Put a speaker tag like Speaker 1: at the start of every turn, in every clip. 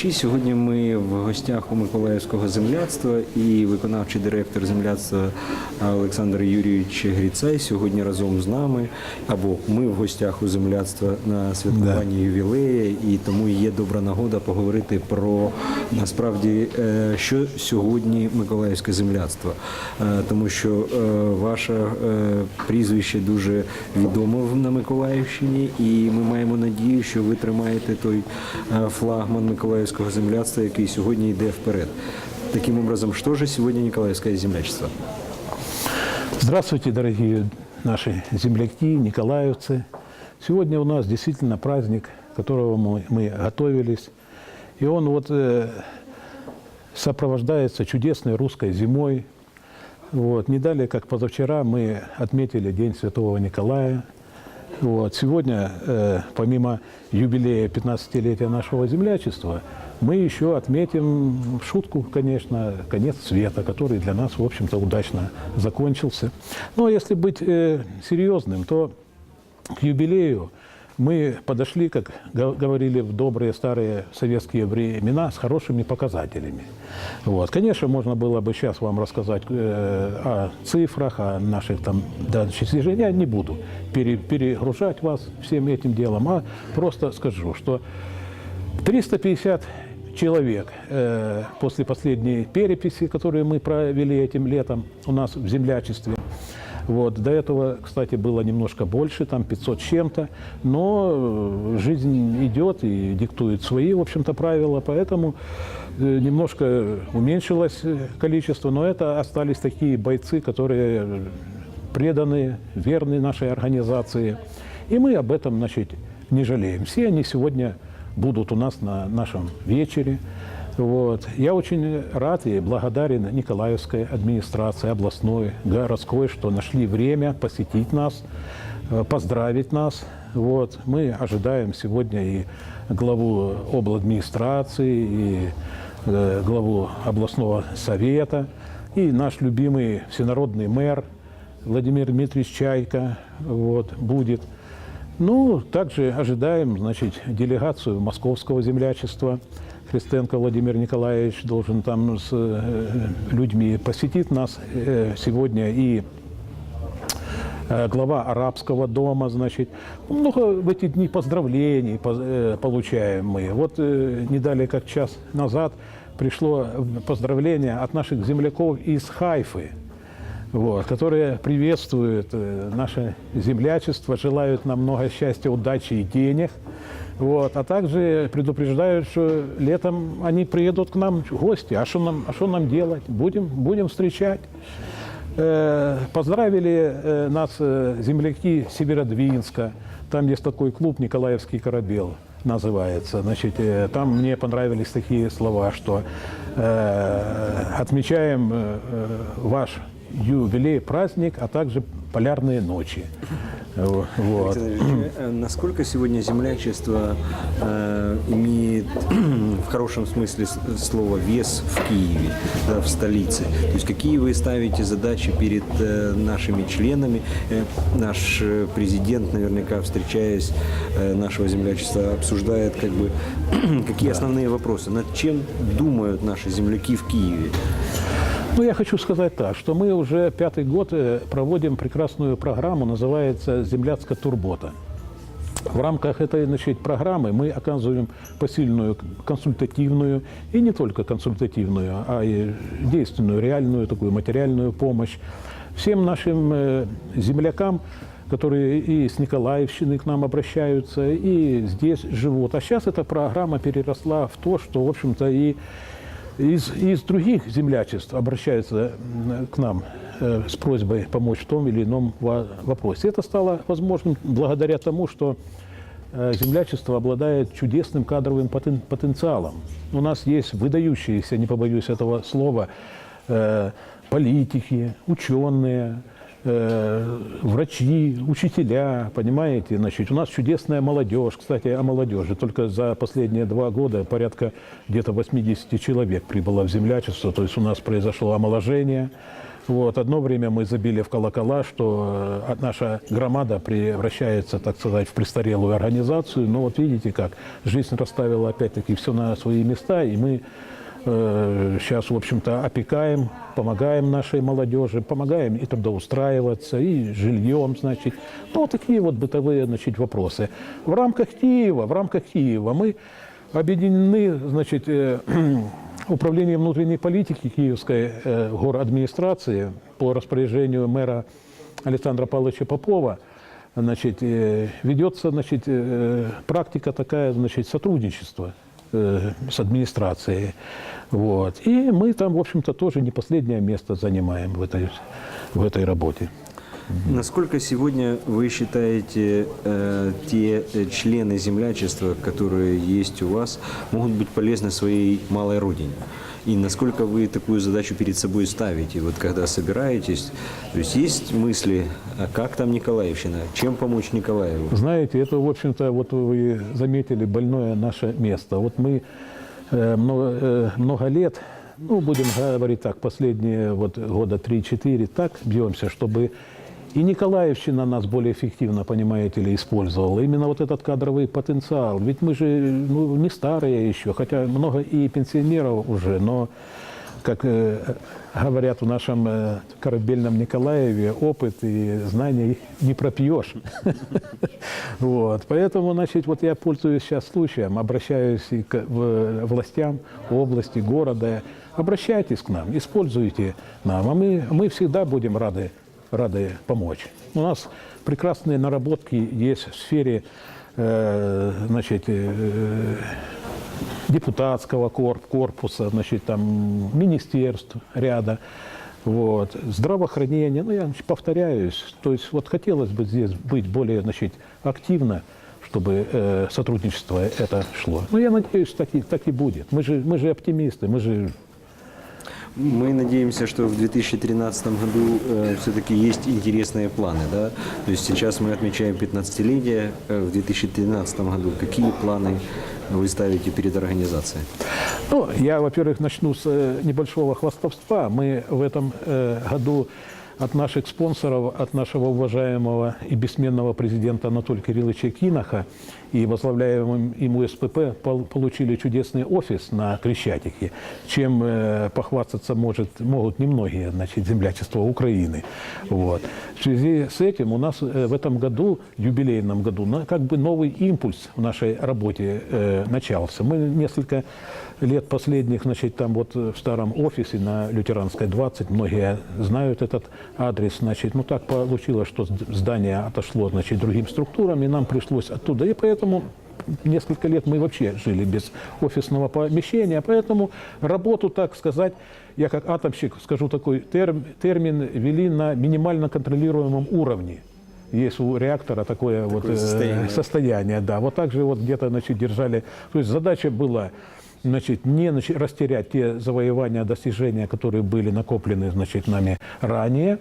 Speaker 1: Шановні сьогодні ми в гостях у Миколаївського земляцтва і виконавчий директор земляцтва Олександр Юрійович Гріцай сьогодні разом з нами. Або ми в гостях у земляцтва на святкуванні ювілея, і тому є добра нагода поговорити про насправді, е, що сьогодні Миколаївське земляцтво, Е, тому що е, ваше прізвище дуже відомо на Миколаївщині, і ми маємо надію, що ви тримаєте той флагман Миколаївського земляцтва, який сьогодні йде вперед. Таким образом, что же сегодня Николаевское землячество?
Speaker 2: Здравствуйте, дорогие наши земляки, николаевцы. Сегодня у нас действительно праздник, к которому мы, мы готовились. И он вот э, сопровождается чудесной русской зимой. Вот. Не далее, как позавчера, мы отметили День Святого Николая. Вот. Сегодня, э, помимо юбилея 15-летия нашего землячества, мы еще отметим в шутку, конечно, конец света, который для нас, в общем-то, удачно закончился. Но если быть э, серьезным, то к юбилею мы подошли, как го- говорили в добрые старые советские времена, с хорошими показателями. Вот. Конечно, можно было бы сейчас вам рассказать э, о цифрах, о наших там достижениях. Я не буду пере- перегружать вас всем этим делом, а просто скажу, что 350 человек э, после последней переписи, которую мы провели этим летом у нас в землячестве. Вот. До этого, кстати, было немножко больше, там 500 с чем-то, но э, жизнь идет и диктует свои, в общем-то, правила, поэтому э, немножко уменьшилось э, количество, но это остались такие бойцы, которые преданы, верны нашей организации. И мы об этом, значит, не жалеем. Все они сегодня будут у нас на нашем вечере. Вот. Я очень рад и благодарен Николаевской администрации, областной, городской, что нашли время посетить нас, э, поздравить нас. Вот. Мы ожидаем сегодня и главу обладминистрации, и э, главу областного совета, и наш любимый всенародный мэр Владимир Дмитриевич Чайка вот, будет. Ну, также ожидаем, значит, делегацию московского землячества. Христенко Владимир Николаевич должен там с э, людьми посетить нас э, сегодня и э, глава арабского дома, значит. Много в эти дни поздравлений по- получаем мы. Вот не далее, как час назад, пришло поздравление от наших земляков из Хайфы вот, которые приветствуют наше землячество, желают нам много счастья, удачи и денег. Вот, а также предупреждают, что летом они приедут к нам гости. А что нам, а что нам делать? Будем, будем встречать. Э, Поздравили э, нас э, земляки Северодвинска. Там есть такой клуб «Николаевский корабел» называется. Значит, э, там мне понравились такие слова, что э, отмечаем э, э, ваш юбилей, праздник, а также полярные ночи. Вот.
Speaker 1: Э, Насколько сегодня землячество э, имеет в хорошем смысле слова вес в Киеве, да, в столице? То есть какие вы ставите задачи перед э, нашими членами? Э, Наш э, президент, наверняка, встречаясь э, нашего землячества, обсуждает как бы какие основные вопросы, над чем думают наши земляки в Киеве?
Speaker 2: Ну, я хочу сказать так, что мы уже пятый год э, проводим прекрасную программу, называется «Земляцкая турбота». В рамках этой значит, программы мы оказываем посильную консультативную и не только консультативную, а и действенную, реальную такую материальную помощь всем нашим э, землякам, которые и с Николаевщины к нам обращаются, и здесь живут. А сейчас эта программа переросла в то, что, в общем-то, и из, из других землячеств обращаются к нам э, с просьбой помочь в том или ином во- вопросе. Это стало возможным благодаря тому, что э, землячество обладает чудесным кадровым потен- потенциалом. У нас есть выдающиеся, не побоюсь этого слова, э, политики, ученые, врачи, учителя, понимаете, значит, у нас чудесная молодежь, кстати, о молодежи, только за последние два года порядка где-то 80 человек прибыло в землячество, то есть у нас произошло омоложение, Вот. Одно время мы забили в колокола, что э, наша громада превращается, так сказать, в престарелую организацию. Но вот видите как, жизнь расставила опять-таки все на свои места, и мы сейчас, в общем-то, опекаем, помогаем нашей молодежи, помогаем и трудоустраиваться, и жильем, значит. Ну, такие вот бытовые, значит, вопросы. В рамках Киева, в рамках Киева мы объединены, значит, э, управлением внутренней политики Киевской э, администрации по распоряжению мэра Александра Павловича Попова, значит, э, ведется, значит, э, практика такая, значит, сотрудничества э, с администрацией. Вот. И мы там, в общем-то, тоже не последнее место занимаем в этой, в этой работе.
Speaker 1: Насколько сегодня вы считаете, э, те э, члены землячества, которые есть у вас, могут быть полезны своей малой родине? И насколько вы такую задачу перед собой ставите, вот когда собираетесь? То есть есть мысли, а как там Николаевщина, чем помочь Николаеву?
Speaker 2: Знаете, это, в общем-то, вот вы заметили, больное наше место. Вот мы э, много, э, много лет, ну, будем говорить так, последние вот года 3-4, так бьемся, чтобы и Николаевщина нас более эффективно, понимаете ли, использовала. Именно вот этот кадровый потенциал. Ведь мы же ну, не старые еще, хотя много и пенсионеров уже, но, как э, говорят в нашем э, корабельном Николаеве, опыт и знания не пропьешь. Вот. Поэтому, значит, вот я пользуюсь сейчас случаем, обращаюсь и к властям области, города. Обращайтесь к нам, используйте нам, а мы, мы всегда будем рады рады помочь. У нас прекрасные наработки есть в сфере э, значит, э, депутатского корп- корпуса, значит, там, министерств ряда. Вот. Здравоохранение, ну, я значит, повторяюсь, то есть вот хотелось бы здесь быть более значит, активно, чтобы э, сотрудничество это шло. Ну, я надеюсь, так и, так и будет. Мы же, мы же оптимисты, мы же
Speaker 1: Мы надеемся, что в 2013 году все-таки есть интересные планы. Да? То есть сейчас мы отмечаем 15-летие. Э, в 2013 году какие планы вы ставите перед организацией?
Speaker 2: Ну, я, во-первых, начну с э, небольшого хвастовства. Мы в этом э, году от наших спонсоров, от нашего уважаемого и бессменного президента Анатолия Кирилловича Киноха и возглавляемым ему СПП пол- получили чудесный офис на Крещатике, чем э, похвастаться может, могут немногие значит, землячества Украины. Вот. В связи с этим у нас э, в этом году, юбилейном году, как бы новый импульс в нашей работе э, начался. Мы несколько лет последних, значит, там вот в старом офисе на Лютеранской 20, многие знают этот адрес, значит, ну так получилось, что зд- здание отошло, значит, другим структурам, и нам пришлось оттуда, и поэтому несколько лет мы вообще жили без офисного помещения, поэтому работу, так сказать, я как атомщик скажу такой терм- термин, вели на минимально контролируемом уровне. Есть у реактора такое, вот э,
Speaker 1: состояние.
Speaker 2: состояние, да. Вот так же вот где-то, значит, держали. То есть задача была, значит, не значит, растерять те завоевания, достижения, которые были накоплены, значит, нами ранее,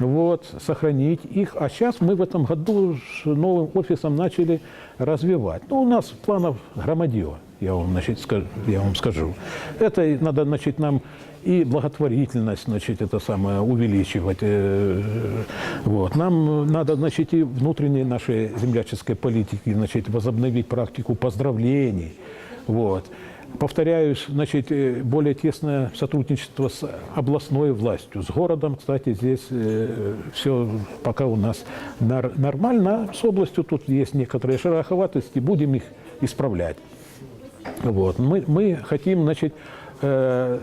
Speaker 2: вот, сохранить их. А сейчас мы в этом году с новым офисом начали развивать. Ну, у нас планов громадье, я вам, значит, скажу, я вам скажу. Это надо, значит, нам и благотворительность, значит, это самое увеличивать. э, Вот. Нам надо, значит, и внутренней нашей земляческой политики, значит, возобновить практику поздравлений. Вот. Повторяюсь, значит, э, более тесное сотрудничество с областной властью, с городом, кстати, здесь все пока у нас нормально. С областью тут есть некоторые шероховатости, будем их исправлять. Вот. Мы, мы хотим, значит, э,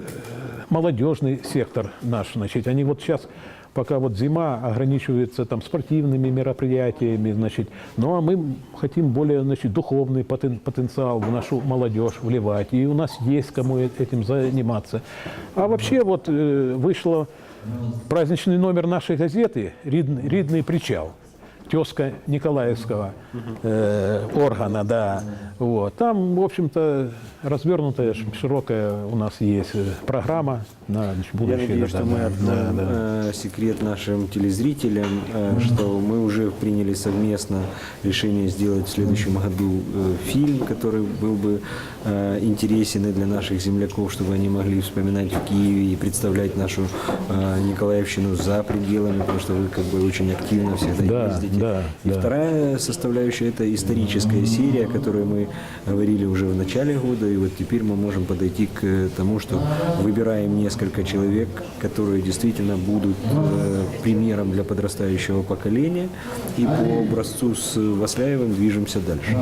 Speaker 2: молодежный сектор наш, значит, они вот сейчас, пока вот зима ограничивается там спортивными мероприятиями, значит, ну а мы хотим более, значит, духовный потен- потенциал в нашу молодежь вливать, и у нас есть кому э- этим заниматься. А вообще вот э, вышло праздничный номер нашей газеты «Ридный, Ридный причал» тезка Николаевского э, органа, да. Вот. Там, в общем-то, развернутая, широкая у нас есть э, программа на значит,
Speaker 1: Я
Speaker 2: будущее.
Speaker 1: надеюсь,
Speaker 2: да,
Speaker 1: что мы откроем
Speaker 2: да, да.
Speaker 1: э, секрет нашим телезрителям, э, что мы уже приняли совместно решение сделать в следующем году фильм, который был бы интересен и для наших земляков, чтобы они могли вспоминать в Киеве и представлять нашу Николаевщину за пределами, потому что вы как бы очень активно всегда
Speaker 2: Да,
Speaker 1: ездите.
Speaker 2: Да,
Speaker 1: и
Speaker 2: да.
Speaker 1: вторая составляющая – это историческая серия, о которой мы говорили уже в начале года, и вот теперь мы можем подойти к тому, что выбираем несколько человек, которые действительно будут э, примером для подрастающего поколения, и по образцу с Васляевым движемся дальше.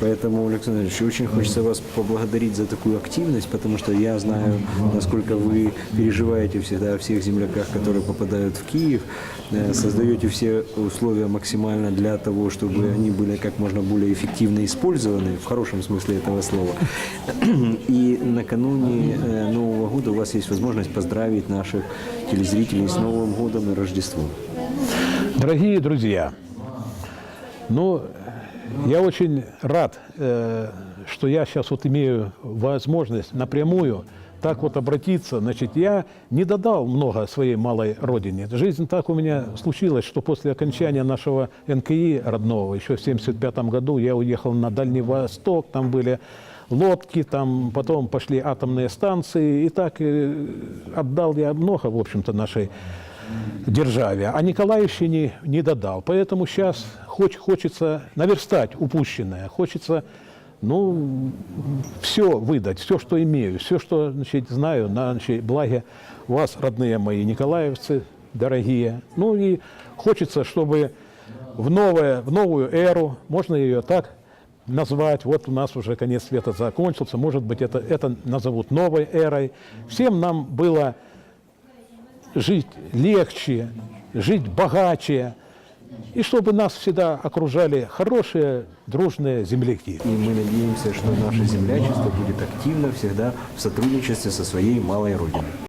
Speaker 1: Поэтому, Александр Ильич, очень хочется вас поблагодарить за такую активность, потому что я знаю, насколько вы переживаете всегда о всех земляках, которые попадают в Киев, э, создаете все условия максимально для того, чтобы они были как можно более эффективно использованы, в хорошем смысле этого слова. И накануне э, Нового года у вас есть возможность поздравить наших телезрителей с Новым годом и Рождеством.
Speaker 2: Дорогие друзья, ну, я очень рад, э, что я сейчас вот имею возможность напрямую так вот обратиться. Значит, я не додал много своей малой родине. Жизнь так у меня случилась, что после окончания нашего НКИ родного, еще в 1975 году, я уехал на Дальний Восток, там были лодки, там потом пошли атомные станции, и так э, отдал я много, в общем-то, нашей державе, а Николаевщине не додал. Поэтому сейчас хоч, хочется наверстать упущенное, хочется ну, все выдать, все, что имею, все, что значит, знаю, на значит, благе вас, родные мои николаевцы, дорогие. Ну и хочется, чтобы в, новое, в новую эру, можно ее так назвать, вот у нас уже конец света закончился, может быть, это, это назовут новой эрой. Всем нам было жить легче, жить богаче, и чтобы нас всегда окружали хорошие, дружные земляки.
Speaker 1: И мы надеемся, что наше землячество будет активно всегда в сотрудничестве со своей малой родиной.